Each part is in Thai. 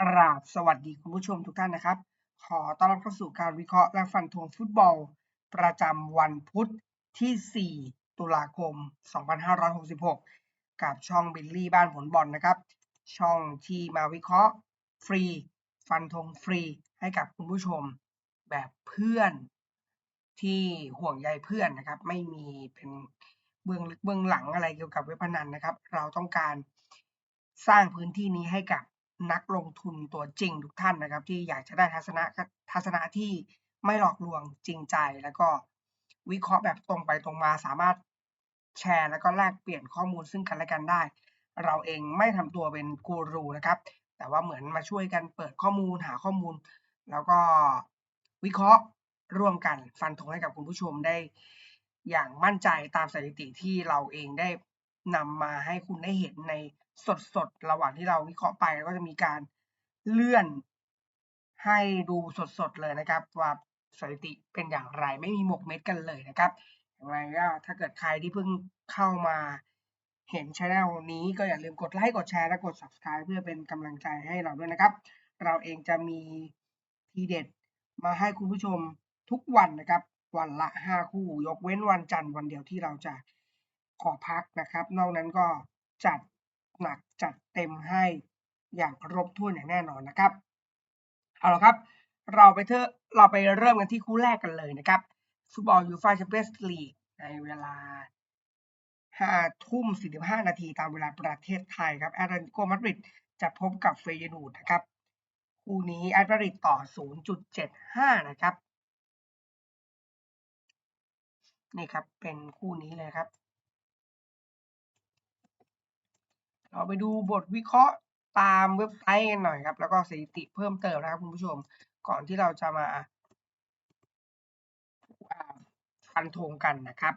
กราบสวัสดีคุณผู้ชมทุกท่านนะครับ ขอต้อนรับเข้าสู่การวิเคราะห์และฟันธงฟุตบอล ประจำวันพุธที่ 4 ตุลาคม 2566 กับช่องบิลลี่บ้านผลบอลนะครับ ช่องที่มาวิเคราะห์ฟรี ฟันธงฟรีให้กับคุณผู้ชม แบบเพื่อนที่ห่วงใยเพื่อนนะครับ ไม่มีเป็นเบื้องลึกเบื้องหลังอะไรเกี่ยวกับเว็บพนันนะครับ เราต้องการสร้างพื้นที่นี้ให้กับ นักลงทุนตัวจริงทุกท่านนะครับ ที่อยากจะได้ทัศนะทัศนะที่ไม่หลอกลวงจริงใจ แล้วก็วิเคราะห์แบบตรงไปตรงมาสามารถแชร์ แล้วก็แลกเปลี่ยนข้อมูลซึ่งกันและกันได้ เราเองไม่ทำตัวเป็นกูรูนะครับ แต่ว่าเหมือนมาช่วยกันเปิดข้อมูลหาข้อมูล แล้วก็วิเคราะห์ร่วมกันฟันธงให้กับคุณผู้ชมได้ อย่างมั่นใจตามสถิติที่เราเองได้นำมาให้คุณได้เห็นใน สดๆ ระหว่างที่เราวิเคราะห์ไปก็จะมีการเลื่อนให้ดูสดๆ เลยนะครับ ว่าสถิติเป็นอย่างไรไม่มีหมกเม็ดกันเลยนะครับอย่างไรก็ถ้าเกิดใครที่เพิ่งเข้ามาเห็นช anel นี้ก็อย่าลืมกดไลค์กดแชร์และกด subscribe เพื่อเป็นกำลังใจให้เราด้วยนะครับ เราเองจะมีทีเด็ดมาให้คุณผู้ชมทุกวันนะครับ วันละ 5 คู่ ยกเว้นวันจันทร์วันเดียวที่เราจะขอพักนะครับ นอกนั้นก็จัด หนักจัดเต็มให้อย่างครบถ้วนอย่างแน่นอนนะครับ เอาละครับ เราไปเถอะเราไปเริ่มกันที่คู่แรกกันเลยนะครับ ฟุตบอลยูฟ่าแชมเปี้ยนส์ลีกในเวลา5ทุ่ม 45 นาทีตามเวลาประเทศไทยครับแอตเลติโกมาดริดจะพบกับเฟยนูดนะครับ คู่นี้แอตเลติกต่อ 0.75 นะครับ นี่ครับ เป็นคู่นี้เลยครับ เราไปดูบทวิเคราะห์ตามเว็บไซต์กันหน่อยครับ แล้วก็สถิติเพิ่มเติมนะครับคุณผู้ชม ก่อนที่เราจะมาฟันธงกันนะครับ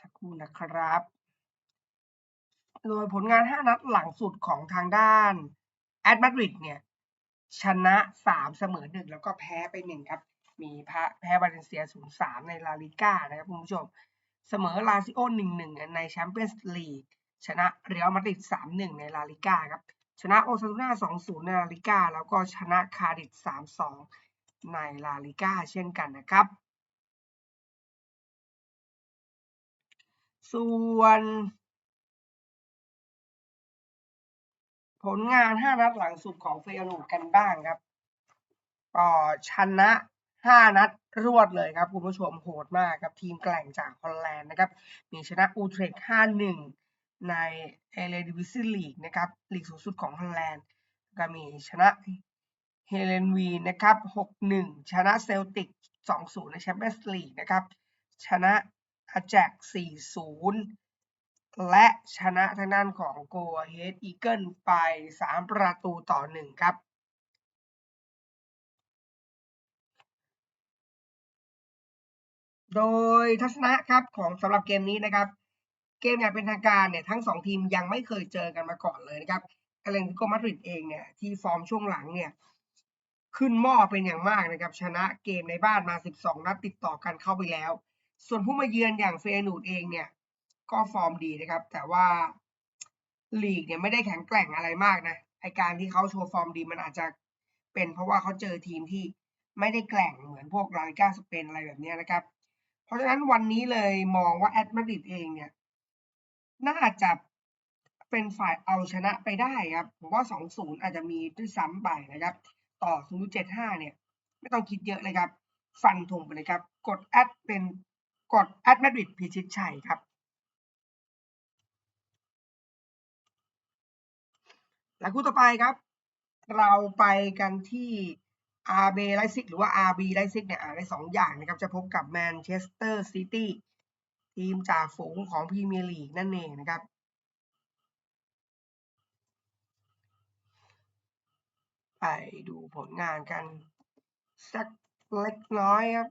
สักครู่นะครับ โดยผลงาน 5 นัดหลังสุดของทางด้านแอดมาดริดเนี่ย ชนะสามเสมอหนึ่งแล้วก็แพ้ไปหนึ่งครับ มีแพ้บาเลนเซียศูนย์สามในลาลิก้านะครับคุณผู้ชม เสมอลาซิโอหนึ่งหนึ่งในแชมเปี้ยนส์ลีกชนะเรอัลมาดริดสามหนึ่งในลาลิก้าครับ ชนะโอซาซูน่าสองศูนย์ในลาลิก้าแล้วก็ชนะคาดิดสามสองในลาลิก้าเช่นกันนะครับ ส่วน ผลงาน 5 นัดหลังสุดของเฟยนูกันบ้างครับก็ชนะ 5 นัดรวดเลยครับ คุณผู้ชมโหดมากครับทีมแกล่งจากฮอลแลนด์นะครับ มีชนะอูเทรก5-1 ในเอเลดิวิซีลีกนะครับลีกสูงสุดของฮอลแลนด์ก็มีชนะเฮเลนวีนะครับ 6-1 ชนะเซลติก 2-0 ในแชมเปี้ยนส์ลีกนะครับ ชนะอาแจก4-0 และชนะทางด้านของโกเฮดอีเกิลไป 3 ประตูต่อ 1 ครับ โดยทัศนะครับของสำหรับเกมนี้นะครับ เกมอย่างเป็นทางการเนี่ยทั้ง 2 ทีมยังไม่เคยเจอกันมาก่อนเลยนะครับอเลนติโกมาดริดเองเนี่ยที่ฟอร์มช่วงหลังเนี่ยขึ้นหม้อเป็นอย่างมากนะครับ ชนะเกมในบ้านมา 12 นัดติดต่อกันเข้าไปแล้ว ส่วนผู้มาเยือนอย่างเฟนูดเองเนี่ย ก็ฟอร์มดีนะครับ แต่ว่าลีกเนี่ยไม่ได้แข็งแกร่งอะไรมากนะไอการที่เขาโชว์ฟอร์มดีมันอาจจะเป็นเพราะว่าเขาเจอทีมที่ไม่ได้แกร่งเหมือนพวกลาลิก้าสเปนอะไรแบบนี้นะครับ เพราะฉะนั้นวันนี้เลยมองว่าแอตมาดริดเองเนี่ย น่าจะเป็นฝ่ายเอาชนะไปได้ครับ ผมว่า 2-0 อาจจะมีด้วยซ้ำไปนะครับ ต่อ 0.75 เนี่ย ไม่ต้องคิดเยอะเลยครับ ฟันธงไปเลยครับ กดแอดเป็นกดแอดมาดริดพิชิตชัยครับ และคู่ต่อไปครับ เราไปกันที่ RB ไลซิกหรือว่า RB ไลซิกเนี่ยอ่านได้สองอย่างนะครับ จะพบกับแมนเชสเตอร์ซิตี้ทีมจากฝูงของพรีเมียร์ลีกนั่นเองนะครับไปดูผลงานกันสักเล็กน้อยครับ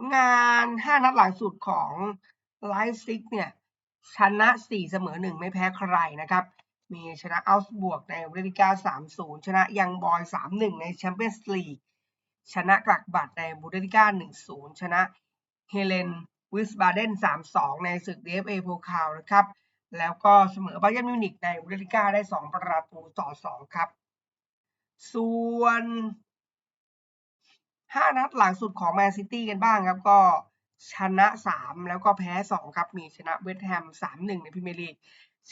ลงาน5นัดหลังสุดของไลฟ์ซิกเนี่ยชนะ4เสมอ1 ไม่แพ้ใครนะครับ มีชนะอัลส์บวกในบูเดลิกา 3-0 ชนะยังบอย 3-1 ในแชมเปี้ยนส์ลีก ชนะกลักบัตในบูเดลิกา1-0 ชนะเฮเลนวิสบาเดน 3-2 ในศึก DFA โพคาวนะครับ แล้วก็เสมอบาเยร์นมิวนิกในบูเดลิกาได้ 2 ประตูต่อ 2 ครับ ส่วน 5 นัดหลังสุดของแมนซิตี้กันบ้างครับ ก็ชนะ 3 แล้วก็แพ้ 2 ครับ มีชนะเวสต์แฮม 3-1 ในพรีเมียร์ลีก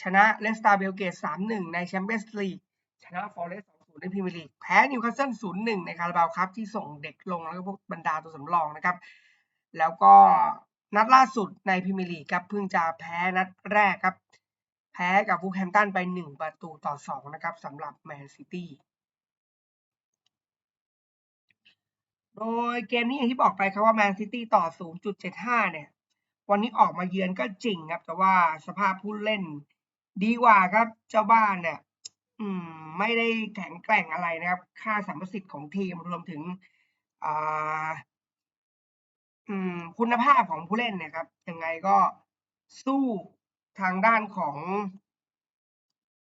ชนะเลสตาเบลเกต 3-1 ในแชมเปี้ยนส์ลีก ชนะฟอร์เรสต์2-0 ในพรีเมียร์ลีก แพ้นิวคาสเซิล 0-1 ในคาราบาวครับ ที่ส่งเด็กลงแล้วก็พวกบรรดาตัวสำรองนะครับ แล้วก็นัดล่าสุดในพรีเมียร์ลีกครับเพิ่งจะแพ้นัดแรกครับ แพ้กับวูแฮมตันไป 1 ประตูต่อ 2 นะครับสำหรับแมนซิตี้ โดยเกมนี้อย่างที่บอกไปครับว่าแมนซิตี้ต่อ 0.75 เนี่ย วันนี้ออกมาเยือนก็จริงครับ แต่ว่าสภาพผู้เล่นดีกว่าครับ เจ้าบ้านเนี่ยอืมไม่ได้แข็งแกร่งอะไรนะครับ ค่าสัมประสิทธิ์ของทีมรวมถึงอ่าอืมคุณภาพของผู้เล่นเนี่ยครับ ยังไงก็สู้ทางด้านของ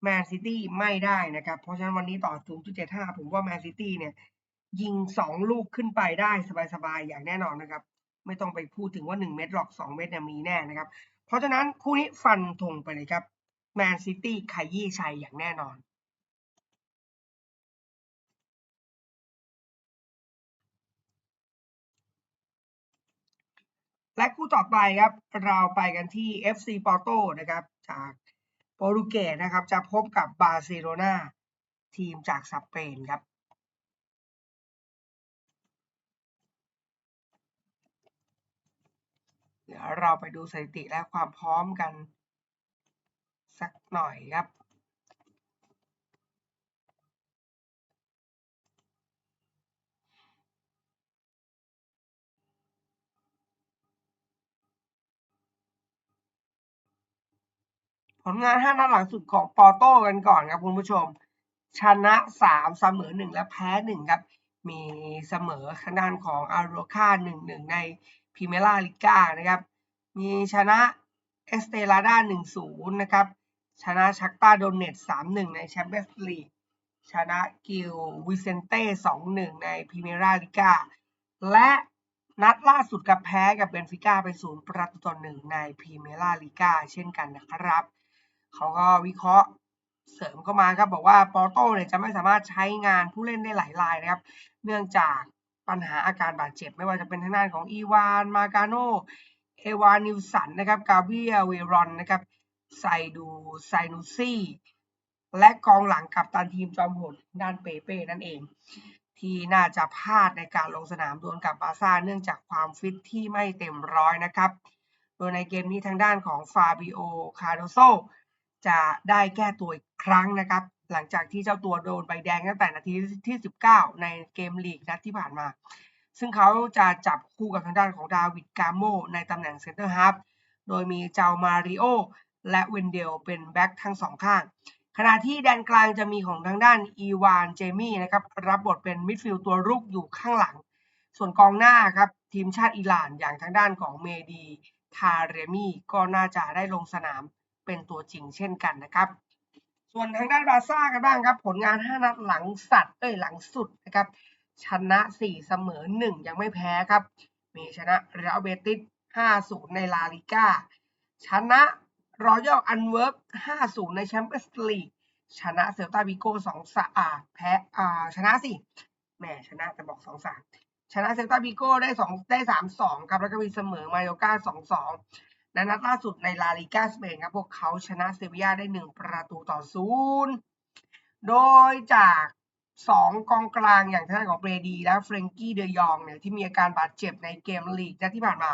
แมนซิตี้ไม่ได้นะครับ เพราะฉะนั้นวันนี้ต่อ 0.75 ผมว่าแมนซิตี้เนี่ย ยิง 2 ลูกขึ้นไปได้สบายๆ อย่างแน่นอนนะครับ ไม่ต้องไปพูดถึงว่า 1 เม็ดหรอก 2 เม็ดเนี่ยมีแน่นะครับ เพราะฉะนั้นคู่นี้ฟันธงไปเลยครับแมนซิตี้ขยี้ชัยอย่างแน่นอน และคู่ต่อไปครับ เราไปกันที่ FC Porto นะครับ จากโปรตุเกสนะครับ จะพบกับบาร์เซโลนาทีมจากสเปนครับ ดี๋ยวเราไปดูสถิติและความพร้อมกัน สักหน่อยครับผลงาน5นัดหลังสุดของปอร์โต้กันก่อนครับคุณผู้ชม ชนะ3เสมอ1และแพ้1ครับ มีเสมอทางด้านของอาโรคา1-1ใน พรีเมียร์ลิก้านะครับ มีชนะเอสเตลาดา1-0 นะครับ ชนะชักตาโดเนต3-1 ในแชมเปี้ยนส์ลีก ชนะกิลวิเซนเต้ 2-1 ในพรีเมียร์ลิก้า และนัดล่าสุดกับแพ้กับเบนฟิก้าไปศูนย์ประตูต่อหนึ่งในพรีเมียร์ลีก้าเช่นกันนะครับ เขาก็วิเคราะห์เสริมเข้ามาครับบอกว่าปอร์โต้เนี่ยจะไม่สามารถใช้งานผู้เล่นได้หลายรายนะครับ เนื่องจาก ปัญหาอาการบาดเจ็บ ไม่ว่าจะเป็นทางด้านของอีวาน มาการโน เอวานิวสันนะครับ กาเบียเวรอนนะครับ ไซดูไซนูซี่ และกองหลังกับตันทีมจอมโหดด้านเปเป้นั่นเอง ที่น่าจะพลาดในการลงสนามดวลกับบาซ่าเนื่องจากความฟิตที่ไม่เต็มร้อยนะครับ โดยในเกมนี้ทางด้านของฟาบิโอ คาร์โดโซจะได้แก้ตัวอีกครั้งนะครับ หลังจากที่เจ้าตัวโดนใบแดงตั้งแต่นาทีที่ 19 ในเกมลีกนัดที่ผ่านมา ซึ่งเขาจะจับคู่กับทางด้านของดาวิดกาโมในตำแหน่งเซนเตอร์ฮาฟโดยมีเจ้ามาริโอและเวนเดลเป็นแบ็กทั้งสองข้าง ขณะที่แดนกลางจะมีของทางด้านอีวานเจมี่นะครับรับบทเป็นมิดฟิลด์ตัวรุกอยู่ข้างหลัง ส่วนกองหน้าครับทีมชาติอิหร่านอย่างทางด้านของเมดี ทาเรมี่ก็น่าจะได้ลงสนามเป็นตัวจริงเช่นกันนะครับ ส่วนทางด้านบาซ่ากันบ้างครับ ผลงาน 5 นัดหลังสัตว์เอ้ยหลังสุดนะครับ ชนะ 4 เสมอ 1 ยังไม่แพ้ครับ มีชนะเรอัลเบติส5-0 ในลาลิก้า ชนะรอยัลอันเวิร์ก5-0 ในแชมเปี้ยนส์ลีก ชนะเซลตาบิโก้2สะอาแพ้อ่าชนะสิแหมชนะแต่บอก2-3ชนะเซลตาบิโก้ได้2ได้3-2ครับแล้วก็มีเสมอมาโยกา2-2 และนัดล่าสุดในลาลิก้าสเปนครับพวกเขาชนะเซบียาได้ 1 ประตูต่อ0โดยจากสองกองกลางอย่างทางด้านของเบรดีและเฟรงกี้เดยองเนี่ยที่มีอาการบาดเจ็บในเกมลีกที่ผ่านมา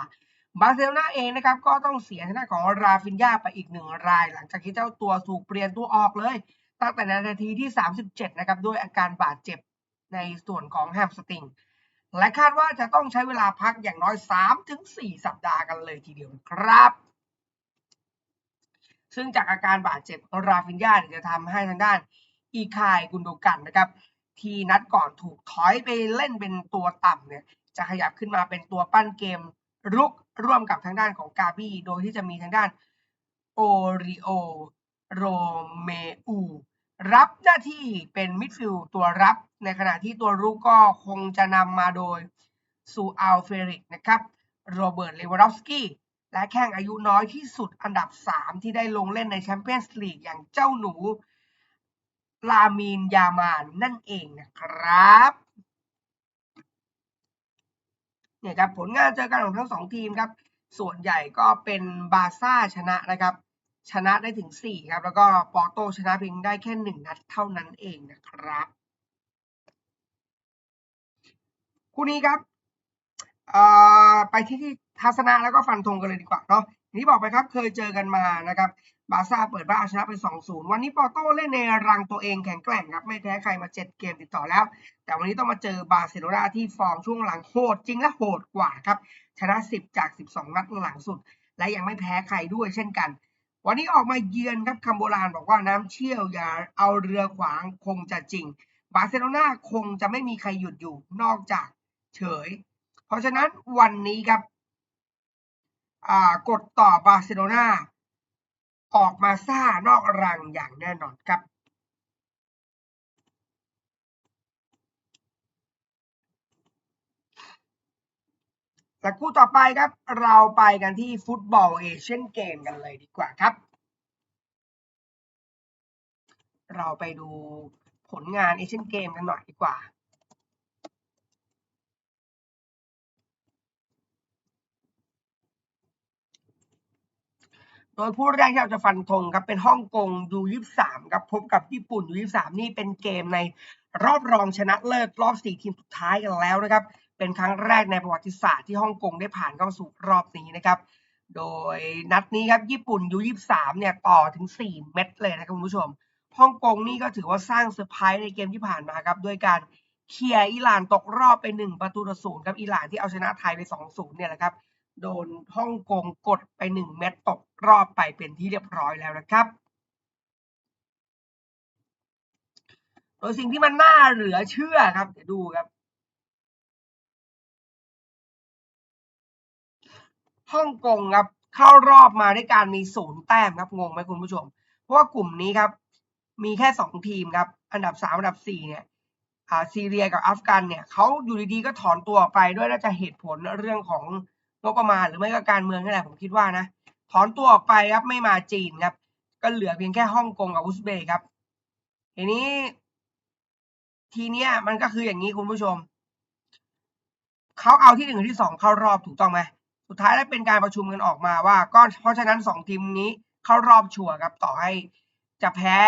บาร์เซโลนาเองนะครับก็ต้องเสียทางด้านของราฟินยาไปอีกหนึ่งราย หลังจากที่เจ้าตัวถูกเปลี่ยนตัวออกเลย ตั้งแต่นาทีที่ 37 นะครับด้วยอาการบาดเจ็บในส่วนของแฮมสติง และคาดว่าจะต้องใช้เวลาพักอย่างน้อย 3-4 สัปดาห์กันเลยทีเดียวครับ ซึ่งจากอาการบาดเจ็บราฟินยาจะทำให้ทางด้านอีคายกุนโดกันนะครับ ที่นัดก่อนถูกถอยไปเล่นเป็นตัวต่ำเนี่ยจะขยับขึ้นมาเป็นตัวปั้นเกมรุกร่วมกับทางด้านของกาบี้ โดยที่จะมีทางด้านโอริโอโรเมอู รับหน้าที่เป็นมิดฟิลด์ตัวรับ ในขณะที่ตัวรุกก็คงจะนำมาโดยซูอัลเฟริกนะครับโรเบิร์ตเลวานดอฟสกี้และแข้งอายุน้อยที่สุดอันดับ 3 ที่ได้ลงเล่นในแชมเปี้ยนส์ลีกอย่างเจ้าหนู ลามีนยามานนั่นเองนะครับเนี่ยครับผลงานเจอกันของทั้งสองทีมครับ ส่วนใหญ่ก็เป็นบาซ่าชนะนะครับ ชนะได้ถึง 4 ครับ แล้วก็ปอร์โตชนะเพียงได้แค่ 1 นัดเท่านั้นเองนะครับ คู่นี้ครับไปที่ที่ทัศนะแล้วก็ฟันธงกันเลยดีกว่าเนาะนี้บอกไปครับเคยเจอกันมานะครับ บาซ่าเปิดบ้านชนะไป 2-0 วันนี้ปอร์โตเล่นในรังตัวเองแข็งแกร่งครับ ไม่แพ้ใครมา 7 เกมติดต่อแล้ว แต่วันนี้ต้องมาเจอบาร์เซโลนาที่ฟอร์มช่วงหลังโหดจริงและโหดกว่าครับ ชนะ 10 จาก 12 นัดหลังสุด และยังไม่แพ้ใครด้วยเช่นกัน วันนี้ออกมาเยือนครับคำโบราณบอกว่าน้ำเชี่ยวอย่าเอาเรือขวางคงจะจริง บาร์เซโลนาคงจะไม่มีใครหยุดอยู่นอกจากเฉย เพราะฉะนั้นวันนี้ครับกดต่อบาร์เซโลนาออกมาซ่านอกรังอย่างแน่นอนครับ แต่คู่ต่อไปครับ เราไปกันที่ฟุตบอลเอเชียนเกมกันเลยดีกว่าครับ เราไปดูผลงานเอเชียนเกมกันหน่อยดีกว่าโดยผู้แรกที่เราจะฟันธงครับเป็นฮ่องกงยูยี่สามครับพบกับญี่ปุ่นยูยี่สามนี่เป็นเกมในรอบรองชนะเลิศรอบสี่ทีมสุดท้ายกันแล้วนะครับ เป็นครั้งแรกในประวัติศาสตร์ที่ฮ่องกงได้ผ่านเข้าสู่รอบนี้นะครับ โดยนัดนี้ครับญี่ปุ่นยูยีเนี่ยต่อถึง 4 เม็ดเลยนะครับคุณผู้ชมฮ่องกงนี่ก็ถือว่าสร้างเซอร์ไพรส์ในเกมที่ผ่านมาครับด้วยการเคลียร์อิหร่านตกรอบไป 1 ประตูต่อศูนย์ครับอิหร่านที่เอาชนะไทยไป 2-0 เนี่ยแหละครับโดนฮ่องกงกดไปหนึ่งเม็ดตกรอบไปเป็นที่เรียบร้อยแล้วนะครับโดยสิ่งที่มันน่าเหลือเชื่อครับเดี๋ยวดูครับ ฮ่องกงครับเข้ารอบมาด้วยการมีศูนย์แต้มครับงงไหมคุณผู้ชม เพราะว่ากลุ่มนี้ครับ มีแค่สองทีมครับ อันดับสามอันดับสี่เนี่ยซีเรียกับอัฟกันเนี่ยเขาอยู่ดีๆก็ถอนตัวออกไปด้วยน่าจะเหตุผลเรื่องของงบประมาณหรือไม่ก็การเมืองนี่แหละผมคิดว่านะถอนตัวออกไปครับไม่มาจีนครับ ก็เหลือเพียงแค่ฮ่องกงกับอุซเบย์ครับทีนี้ ทีเนี้ยมันก็คืออย่างนี้คุณผู้ชมเขาเอาที่หนึ่งที่สองเข้ารอบถูกต้องไหม สุดท้ายแล้วเป็นการประชุมกันออกมาว่า ก็เพราะฉะนั้นสองทีมนี้เข้ารอบชัวร์ครับ ต่อให้จะแพ้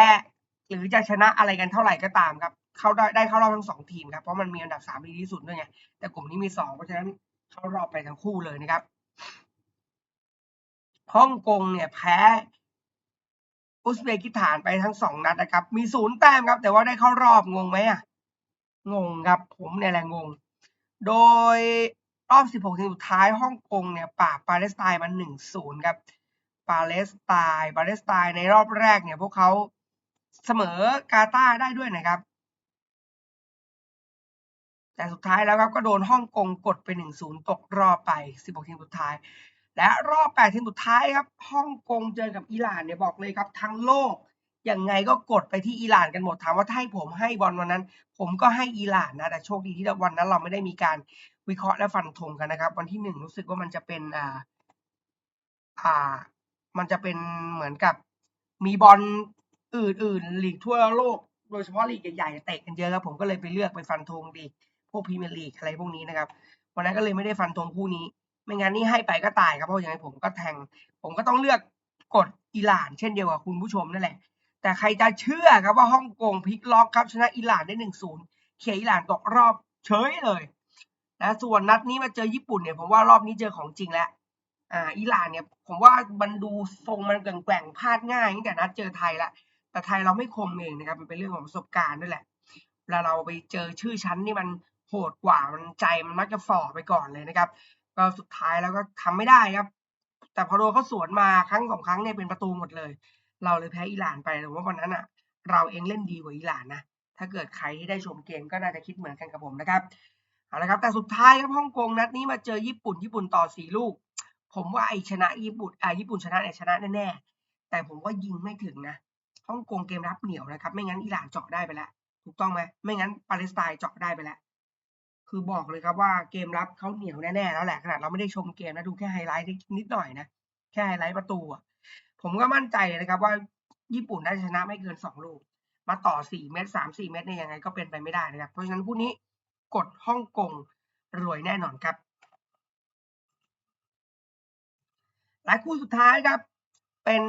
หรือจะชนะอะไรกันเท่าไหร่ก็ตามครับ เขาได้ได้เข้ารอบทั้งสองทีมครับ เพราะมันมีอันดับสามดีที่สุดด้วยไง แต่กลุ่มนี้มีสองเพราะฉะนั้นเข้ารอบไปทั้งคู่เลยนะครับฮ่องกงเนี่ยแพ้อุซเบกิสถานไปทั้งสองนัดนะครับ มีศูนย์แต้มครับ แต่ว่าได้เข้ารอบงงไหมอะ งงครับ ผมเนี่ยแหละงง โดย รอบ 16 ทีมสุดท้ายฮ่องกงเนี่ยปราบปาเลสไตน์มา1-0 ครับ ปาเลสไตน์ปาเลสไตน์ในรอบแรกเนี่ยพวกเขาเสมอกาตาร์ได้ด้วยนะครับ แต่สุดท้ายแล้วครับก็โดนฮ่องกงกดไป 1-0 ตกรอบไป 16 ทีมสุดท้าย และรอบ 8 ทีมสุดท้ายครับฮ่องกงเจอกับอิหร่านเนี่ยบอกเลยครับทั้งโลก ยังไงก็กดไปที่อิหร่านกันหมดถามว่าถ้าให้ผมให้บอลวันนั้น ผมก็ให้อิหร่านนะแต่โชคดีที่วันนั้นเราไม่ได้มีการวิเคราะห์และฟันธงกันนะครับ วันที่หนึ่งรู้สึกว่ามันจะเป็นอ่าอ่า มันจะเป็นเหมือนกับมีบอลอื่นๆลีกทั่วโลก โดยเฉพาะลีกใหญ่ๆเตะกันเยอะครับผมก็เลยไปเลือกไปฟันธงดีพวกพรีเมียร์ลีกอะไรพวกนี้นะครับวันนั้นก็เลยไม่ได้ฟันธงคู่นี้ ไม่งั้นนี่ให้ไปก็ตายครับเพราะอย่างไรผมก็แทง ผมก็ต้องเลือกกดอิหร่าน เช่นเดียวกับคุณผู้ชมนั่นแหละ แต่ใครจะเชื่อครับว่าฮ่องกงพลิกล็อกครับชนะอิหร่านได้หนึ่งศูนย์เขียอิหร่านตกรอบเฉยเลยนะส่วนนัดนี้มาเจอญี่ปุ่นเนี่ยผมว่ารอบนี้เจอของจริงแล้วอ่าอิหร่านเนี่ยผมว่ามันดูทรงมันแกว่งพลาดง่ายตั้งแต่นัดเจอไทยละแต่ไทยเราไม่คมเองนะครับมันเป็นเรื่องของประสบการณ์ด้วยแหละเวลาเราไปเจอชื่อชั้นนี่มันโหดกว่ามันใจมันมักจะฝ่อไปก่อนเลยนะครับก็สุดท้ายแล้วก็ทำไม่ได้ครับ แต่พอโดนเขาสวนมาครั้งสองครั้งเนี่ยเป็นประตูหมดเลย เราเลยแพ้อิหร่านไปแต่ว่าวันนั้นอะ เราเองเล่นดีกว่าอิหร่านนะถ้าเกิดใครที่ได้ชมเกมก็น่าจะคิดเหมือนกันกับผมนะครับเอาละครับแต่สุดท้ายครับฮ่องกงนัดนี้มาเจอญี่ปุ่นญี่ปุ่นต่อสี่ลูก ผมว่าไอชนะญี่ปุ่นอ่าญี่ปุ่นชนะเนี่ยชนะแน่ๆแต่ผมว่ายิงไม่ถึงนะฮ่องกงเกมรับเหนียวนะครับ ไม่งั้นอิหร่านเจาะได้ไปแล้วถูกต้องไหมไม่งั้นปาเลสไตน์เจาะได้ไปแล้วคือบอกเลยครับว่าเกมรับเขาเหนียวแน่ๆแล้วแหละขนาดเราไม่ได้ชมเกมนะดูแค่ไฮไลท์นิดหน่อยนะแค่ไฮไลท์ประตูอะ ผมก็มั่นใจเลยนะครับว่าญี่ปุ่นน่าจะชนะไม่เกินสองลูก มาต่อสี่เมตรสามสี่เมตรเนี่ยยังไงก็เป็นไปไม่ได้นะครับ เพราะฉะนั้นคู่นี้กดฮ่องกงรวยแน่นอนครับ หลายคู่สุดท้ายครับ เป็น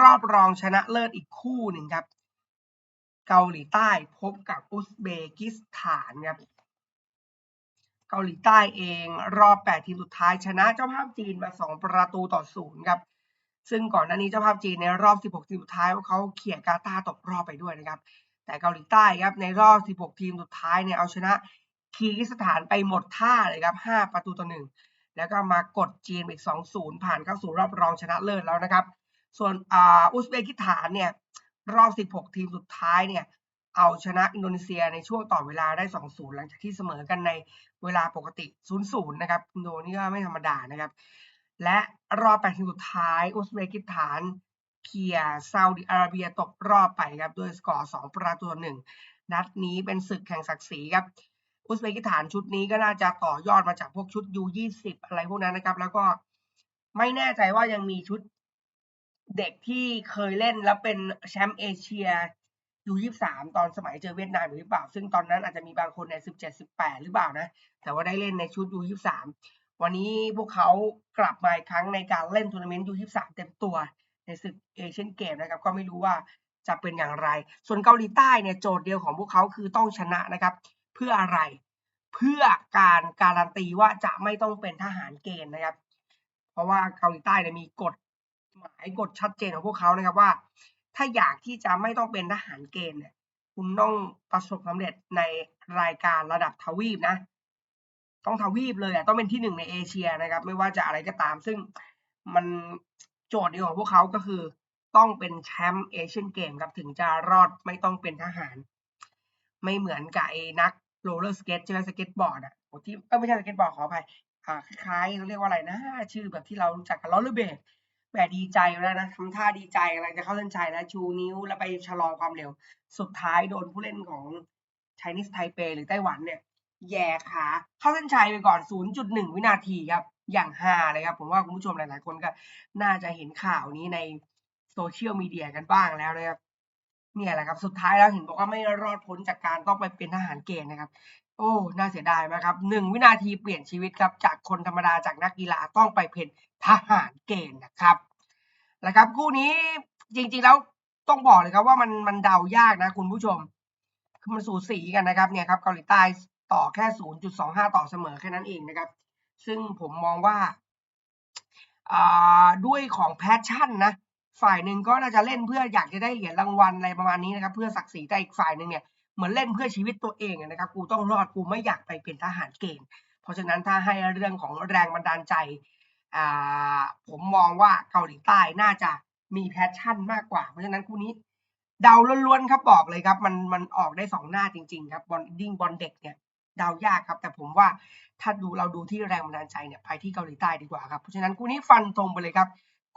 รอบรองชนะเลิศอีกคู่หนึ่งครับ เกาหลีใต้พบกับอุซเบกิสถานครับเกาหลีใต้เองรอบ 8 ทีมสุดท้ายชนะเจ้าภาพจีนมา 2 ประตูต่อศูนย์ครับ ซึ่งก่อนหน้านี้เจ้าภาพจีนในรอบ 16 ทีมสุดท้ายเขาเขี่ยกาตาตกรอบไปด้วยนะครับ แต่เกาหลีใต้ครับในรอบ 16 ทีมสุดท้ายเนี่ยเอาชนะคีร์กิสถานไปหมดท่าเลยครับ 5 ประตูต่อหนึ่งแล้วก็มากดจีนอีก 2-0 ผ่านเข้าสู่รอบรองชนะเลิศแล้วนะครับ ส่วนออุซเบกิสถานเนี่ยรอบ 16 ทีมสุดท้ายเนี่ยเอาชนะอินโดนีเซียในช่วงต่อเวลาได้ 2-0 หลังจากที่เสมอกันในเวลาปกติ 0-0 นะครับอินโดนี่ก็ไม่ธรรมดานะครับ และรอบ8ทีมสุดท้ายอุซเบกิสถานเคียซาอุดิอาระเบียตกรอบไปครับด้วยสกอร์ 2 ประตูต่อหนึ่งนัดนี้เป็นศึกแข่งศักดิ์ศรีครับอุซเบกิสถานชุดนี้ก็น่าจะต่อยอดมาจากพวกชุด U20 อะไรพวกนั้นนะครับ แล้วก็ไม่แน่ใจว่ายังมีชุดเด็กที่เคยเล่นแล้วเป็นแชมป์เอเชีย U23 ตอนสมัยเจอเวียดนามหรือเปล่า ซึ่งตอนนั้นอาจจะมีบางคนใน 17 18 หรือเปล่านะ แต่ว่าได้เล่นในชุด U23 วันนี้พวกเขากลับมาอีกครั้งในการเล่นทัวร์นาเมนต์ U23 เต็มตัว ในศึกเอเชียนเกมนะครับ ก็ไม่รู้ว่าจะเป็นอย่างไร ส่วนเกาหลีใต้เนี่ยโจทย์เดียวของพวกเขาคือต้องชนะนะครับ เพื่ออะไร เพื่อการการันตีว่าจะไม่ต้องเป็นทหารเกณฑ์นะครับ เพราะว่าเกาหลีใต้เนี่ยมีกฎหมายกฎชัดเจนของพวกเขานะครับว่า ถ้าอยากที่จะไม่ต้องเป็นทหารเกณฑ์เนี่ยคุณต้องประสบความสำเร็จในรายการระดับทวีปนะ ต้องทวีปเลยอะต้องเป็นที่หนึ่งในเอเชียนะครับ ไม่ว่าจะอะไรก็ตาม ซึ่งมันโจทย์เดียวของพวกเขาก็คือต้องเป็นแชมป์เอเชียนเกมครับถึงจะรอดไม่ต้องเป็นทหาร ไม่เหมือนกับไอ้นักโรลเลอร์สเก็ตใช่ไหมสเก็ตบอร์ดอะที่เออไม่ใช่สเก็ตบอร์ดขออภัยอ่าคล้ายๆเขาเรียกว่าอะไรนะ ชื่อแบบที่เรารู้จักกันลอลเลอร์เบดแบบดีใจแล้วนะทำท่าดีใจอะไรจะเข้าเส้นชัยแล้วชูนิ้วแล้วไปชะลอความเร็ว สุดท้ายโดนผู้เล่นของ Chinese Taipei หรือไต้หวันเนี่ย แย่ขาเข้าเส้นชัยไปก่อน 0.1 วินาทีครับ อย่างฮาเลยครับ ผมว่าคุณผู้ชมหลาย ๆ คนก็น่าจะเห็นข่าวนี้ในโซเชียลมีเดียกันบ้างแล้วนะครับ เนี่ยแหละครับ สุดท้ายแล้วเห็นบอกว่าไม่รอดพ้นจากการต้องไปเป็นทหารเกณฑ์นะครับ โอ้ น่าเสียดายมากครับหนึ่งวินาทีเปลี่ยนชีวิตครับ จากคนธรรมดาจากนักกีฬาต้องไปเป็นทหารเกณฑ์นะครับแล้วครับคู่นี้จริง ๆ แล้วต้องบอกเลยครับว่ามันมันเดายากนะคุณผู้ชมคือมันสูสีกันนะครับเนี่ยครับเกาหลีใต้ ต่อแค่ 0.25 ต่อเสมอแค่นั้นเองนะครับ ซึ่งผมมองว่าด้วยของแพชชั่นนะ ฝ่ายหนึ่งก็น่าจะเล่นเพื่ออยากจะได้เหรียญรางวัลอะไรประมาณนี้นะครับ เพื่อศักดิ์ศรีแต่อีกฝ่ายหนึ่งเนี่ยเหมือนเล่นเพื่อชีวิตตัวเองนะครับ กูต้องรอดกูไม่อยากไปเป็นทหารเกณฑ์ เพราะฉะนั้นถ้าให้เรื่องของแรงบันดาลใจผมมองว่าเกาหลีใต้น่าจะมีแพชชั่นมากกว่า เพราะฉะนั้นคู่นี้เดาล้วนๆครับบอกเลยครับ มันมันออกได้สองหน้าจริง ๆ ครับบอลดิ้งบอลเด็กเนี่ย เดายากครับ แต่ผมว่าถ้าดูเราดูที่แรงบันดาลใจเนี่ยไปที่เกาหลีใต้ดีกว่าครับเพราะฉะนั้นคู่นี้ฟันตรงไปเลยครับ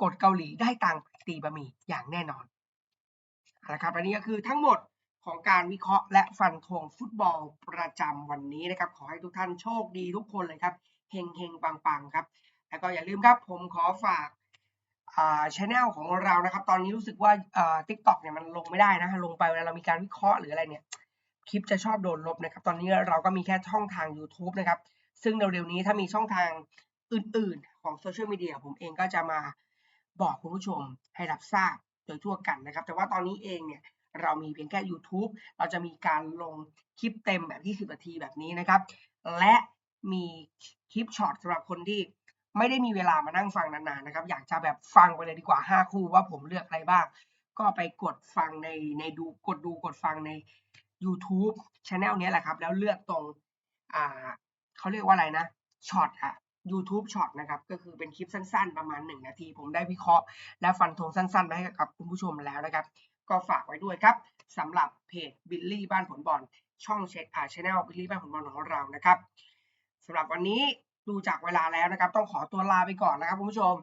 กดเกาหลีได้ตังตีบะหมี่อย่างแน่นอนเอาละครับอันนี้ก็คือทั้งหมดของการวิเคราะห์และฟันธงฟุตบอลประจำวันนี้นะครับ ขอให้ทุกท่านโชคดีทุกคนเลยครับเฮงเฮงปังปังครับ แล้วก็อย่าลืมครับ ผมขอฝากอ่าช anel ของเรานะครับ ตอนนี้รู้สึกว่าอ่า TikTok เนี่ยมันลงไม่ได้นะลงไปเวลาเรามีการวิเคราะห์หรืออะไรเนี่ย คลิปจะชอบโดนลบนะครับ ตอนนี้เราก็มีแค่ช่องทาง YouTube นะครับ ซึ่งเร็วๆนี้ถ้ามีช่องทางอื่นๆ ของโซเชียลมีเดียผมเองก็จะมาบอกคุณผู้ชมให้รับทราบโดยทั่วกันนะครับ แต่ว่าตอนนี้เองเนี่ยเรามีเพียงแค่ YouTube เราจะมีการลงคลิปเต็มแบบ 20 นาทีแบบนี้นะครับ และมีคลิปช็อตสำหรับคนที่ไม่ได้มีเวลามานั่งฟังนานๆนะครับ อยากจะแบบฟังไปเลยดีกว่า 5 คู่ว่าผมเลือกอะไรบ้าง ก็ไปกดฟังในในดูกดดูกดฟังใน YouTube Channel นี้แหละครับ แล้วเลือกตรงอ่าเขาเรียกว่าอะไรนะช็อตอะ YouTube ช็อตนะครับ ก็คือเป็นคลิปสั้นๆ ประมาณ 1 นาที ผมได้วิเคราะห์ และฟันธงสั้นๆมาให้กับคุณผู้ชมแล้วนะครับ ก็ฝากไว้ด้วยครับสำหรับเพจบิลลี่บ้านผลบอลช่องเช็คอ่าชแนลบิลลี่บ้านผลบอลของเรานะครับสำหรับวันนี้ดูจากเวลาแล้วนะครับ ต้องขอตัวลาไปก่อนนะครับคุณผู้ชม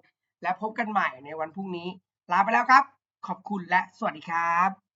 และพบกันใหม่ในวันพรุ่งนี้ ลาไปแล้วครับ ขอบคุณและสวัสดีครับ